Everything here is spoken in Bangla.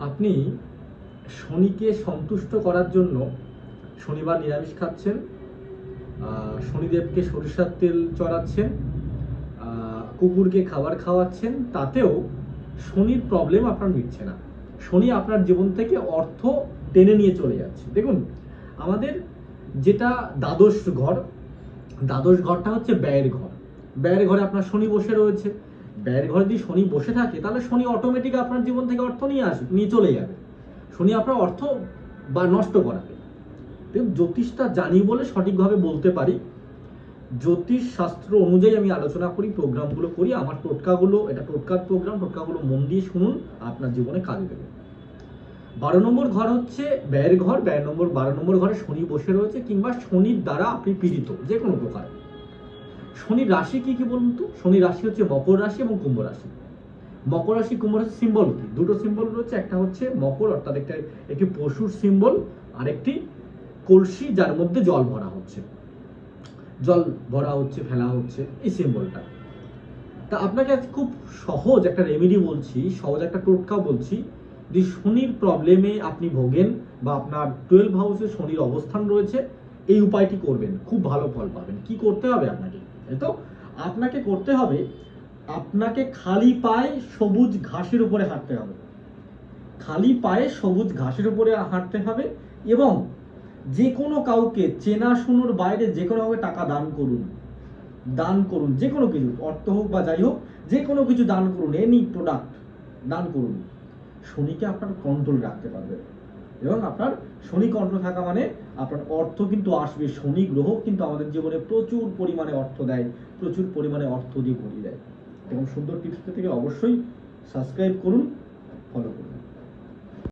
আপনি শনিকে সন্তুষ্ট করার জন্য শনিবার নিরামিষ খাচ্ছেন শনিদেবকে সরিষার তেল চড়াচ্ছেন কুকুরকে খাবার খাওয়াচ্ছেন, তাতেও শনির প্রবলেম আপনার মিটছে না। শনি আপনার জীবন থেকে অর্থ টেনে নিয়ে চলে যাচ্ছে। দেখুন, আমাদের যেটা দ্বাদশ ঘর, দ্বাদশ ঘরটা হচ্ছে ব্যয়ের ঘর। ব্যয়ের ঘরে আপনার শনি বসে রয়েছে। ব্যয়ের ঘরে যদি শনি বসে থাকে, তাহলে শনি অটোমেটিক আপনার জীবন থেকে অর্থ নিয়ে আসবে নিয়ে চলে যাবে। শনি আপনার অর্থ বা নষ্ট করাবে। জ্যোতিষটা জানি বলে সঠিকভাবে বলতে পারি। জ্যোতিষ শাস্ত্র অনুযায়ী আমি আলোচনা করি, প্রোগ্রামগুলো করি। আমার টোটকাগুলো, এটা টোটকার প্রোগ্রাম, টোটকাগুলো মন দিয়ে শুনুন, আপনার জীবনে কাজে দেবে। বারো নম্বর ঘর হচ্ছে ব্যয়ের ঘর। ব্যয় নম্বর, বারো নম্বর ঘরে শনি বসে রয়েছে কিংবা শনির দ্বারা আপনি পীড়িত, যে কোনো প্রকার। শনির রাশি কি কি বলুন তো? শনি রাশি হচ্ছে মকর রাশি এবং কুম্ভ রাশি। মকর রাশি, কুম্ভ রাশি সিম্বল কি? দুটো সিম্বল রয়েছে, একটা হচ্ছে মকর, অর্থাৎ একটা, একটি পশুর সিম্বল আর একটি কলসি যার মধ্যে জল ভরা হচ্ছে। জল ভরা হচ্ছে, ফেলা হচ্ছে, এই সিম্বলটা তা আপনাকে আজ খুব সহজ একটা রেমেডি বলছি, সহজ একটা টোটকা বলছি যদি শনির প্রবলেমে আপনি ভোগেন বা আপনার টুয়েলভ হাউসে শনির অবস্থান রয়েছে, এই উপায়টি করবেন, খুব ভালো ফল পাবেন। কি করতে হবে আপনাকে? তো আপনাকে করতে হবে, আপনাকে খালি পায়ে সবুজ ঘাসের উপরে হাঁটতে হবে। খালি পায়ে সবুজ ঘাসের উপরে হাঁটতে হবে এবং যে কোনো কাউকে চেনাশুনোর বাইরে যে কোনো কাউকে টাকা দান করুন। দান করুন যে কোনো কিছু, অর্থ হোক বা যাই হোক যে কোনো কিছু দান করুন এনি প্রোডাক্ট দান করুন। শনিকে আপনার কন্ট্রোল রাখতে পারবেন। এবং আপনার শনি কণ্ঠ থাকা মানে আপনার অর্থ কিন্তু আসবে, শনি গ্রহ কিন্তু আমাদের জীবনে প্রচুর পরিমাণে অর্থ দেয়, প্রচুর পরিমাণে অর্থ দিয়ে ভরিয়ে দেয়। এবং সুন্দর টিপস থেকে অবশ্যই সাবস্ক্রাইব করুন ফলো করুন।